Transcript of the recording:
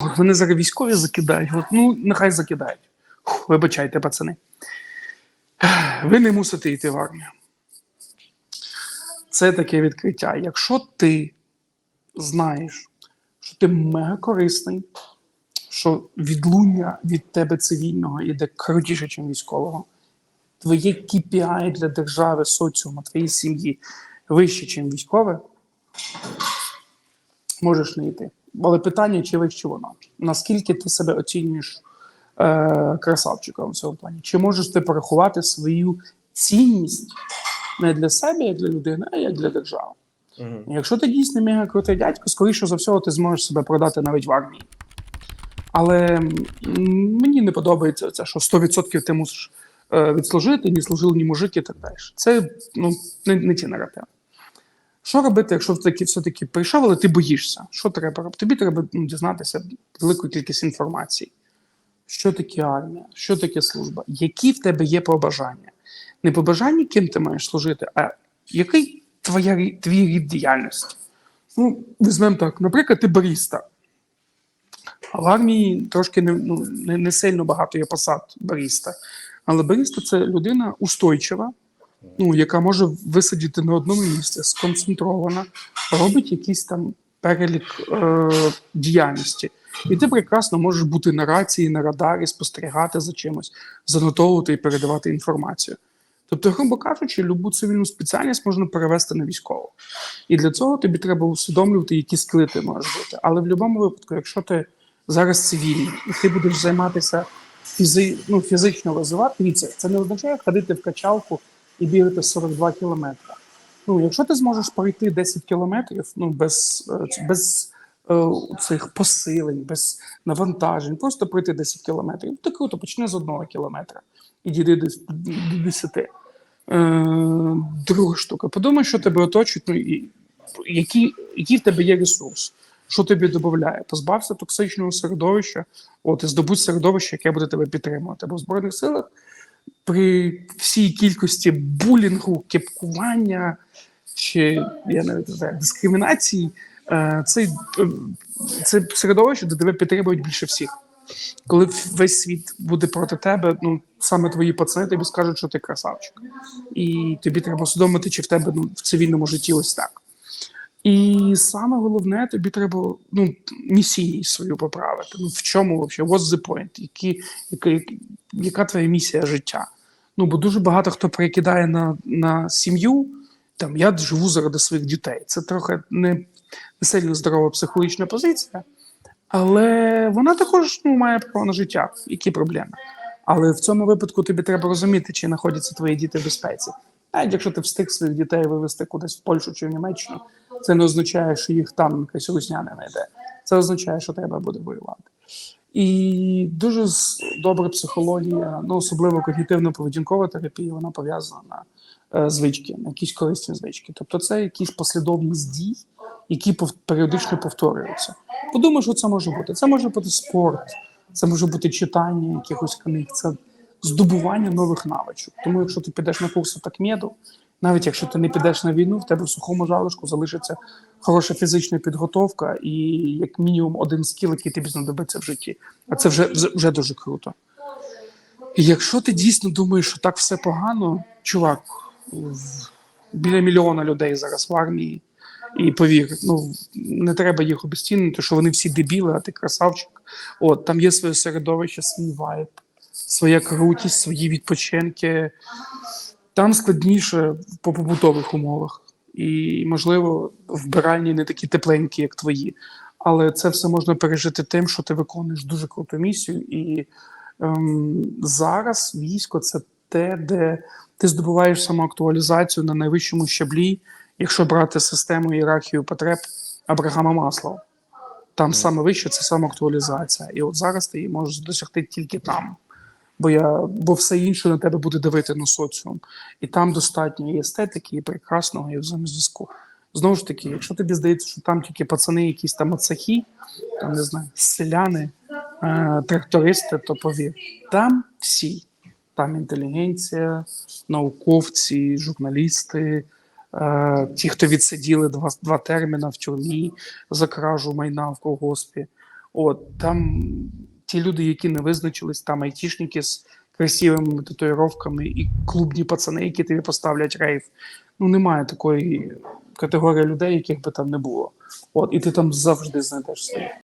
Вони зараз військові закидають. От, ну, нехай закидають. Фух, вибачайте, пацани. Ви не мусите йти в армію. Це таке відкриття. Якщо ти знаєш, що ти мега корисний, що відлуння від тебе цивільного іде крутіше, ніж військового, твоє KPI для держави, соціуму, твоєї сім'ї вище, ніж військове, можеш не йти. Але питання, чи вище воно? Наскільки ти себе оцінюєш е, красавчиком в цьому плані? Чи можеш ти порахувати свою цінність не для себе, як для людини, а як для держави? Мгм. Якщо ти дійсно мега крутий дядько, скоріше за всього, ти зможеш себе продати навіть в армії. Але мені не подобається це, що 100% ти мусиш е, відслужити, ні служив, ні мужик і так далі. Це ну, не, не ті наративи. Що робити, якщо таки все-таки прийшов, але ти боїшся? Що треба робити? Тобі треба ну, дізнатися велику кількість інформації. Що таке армія, що таке служба, які в тебе є побажання. Не побажання, ким ти маєш служити, а який твоя, твій рід діяльності. Ну, візьмемо так, наприклад, ти баріста. А в армії трошки не, ну, не, не сильно багато є посад баріста. Але баріста це людина устойчива, ну, яка може висидіти на одному місці, сконцентрована, робить якийсь там перелік е, діяльності. І ти прекрасно можеш бути на рації, на радарі, спостерігати за чимось, занотовувати і передавати інформацію. Тобто, грубо кажучи, любу цивільну спеціальність можна перевести на військову. І для цього тобі треба усвідомлювати, які скили ти можеш бути. Але в будь-якому випадку, якщо ти зараз цивільний і ти будеш займатися фізи, ну, фізично розвивати, це не означає ходити в качалку і бігати 42 кілометри. Ну, якщо ти зможеш пройти 10 кілометрів ну, без, е, без е, цих посилень, без навантажень, просто пройти 10 кілометрів, то круто, почни з одного кілометра і дійди до, до 10. Е, друга штука. Подумай, що тебе оточують, ну, і який, який в тебе є ресурс, що тобі додає. Позбався токсичного середовища, от і здобудь середовище, яке буде тебе підтримувати. Бо в Збройних силах при всій кількості булінгу, кепкування чи я навіть не знаю, дискримінації, е, це, е, це середовище, де тебе підтримують більше всіх. Коли весь світ буде проти тебе, ну саме твої пацани тобі скажуть, що ти красавчик, і тобі треба усвідомити, чи в тебе ну, в цивільному житті ось так. І саме головне, тобі треба ну, місію свою поправити. Ну в чому взагалі? What's the point? Які, яка, яка твоя місія життя? Ну бо дуже багато хто перекидає на, на сім'ю. Там я живу заради своїх дітей. Це трохи не, сильно здорова психологічна позиція, але вона також ну, має право на життя. Які проблеми? Але в цьому випадку тобі треба розуміти, чи знаходяться твої діти в безпеці. Навіть якщо ти встиг своїх дітей вивезти кудись в Польщу чи в Німеччину, це не означає, що їх там якась русня не знайде. Це означає, що треба буде воювати. І дуже добра психологія, ну особливо когнітивно-поведінкова терапія, вона пов'язана на е, звички, на якісь корисні звички. Тобто це якісь послідовність дій, які періодично повторюються. Подумай, що це може бути. Це може бути спорт, це може бути читання якихось книг, це здобування нових навичок. Тому, якщо ти підеш на курси такмеду, навіть якщо ти не підеш на війну, в тебе в сухому залишку залишиться хороша фізична підготовка і як мінімум один скіл, який тобі знадобиться в житті. А це вже, вже, дуже круто. І якщо ти дійсно думаєш, що так все погано, чувак, біля мільйона людей зараз в армії. І повір, ну не треба їх обіцінити, що вони всі дебіли, а ти красавчик. От там є своє середовище, свій вайб, своя крутість, свої відпочинки. Там складніше по побутових умовах. І, можливо, вбиральні не такі тепленькі, як твої. Але це все можна пережити тим, що ти виконуєш дуже круту місію. І ем, зараз військо це те, де ти здобуваєш самоактуалізацію на найвищому щаблі, якщо брати систему ієрархію потреб Абрахама Маслова. Там саме вище це самоактуалізація. І от зараз ти її можеш досягти тільки там. Бо я, бо все інше на тебе буде давити на соціум. І там достатньо і естетики, і прекрасного, і взаємозв'язку. Знову ж таки, якщо тобі здається, що там тільки пацани, якісь там ацахи, там не знаю, селяни, е, трактористи, то повір, там всі. Там інтелігенція, науковці, журналісти, е, ті, хто відсиділи два, два терміна в тюрмі за кражу майна в колгоспі. От там ті люди, які не визначились, там айтішники з красивими татуїровками і клубні пацани, які тобі поставлять рейв. Ну немає такої категорії людей, яких би там не було. От, і ти там завжди знайдеш своїх.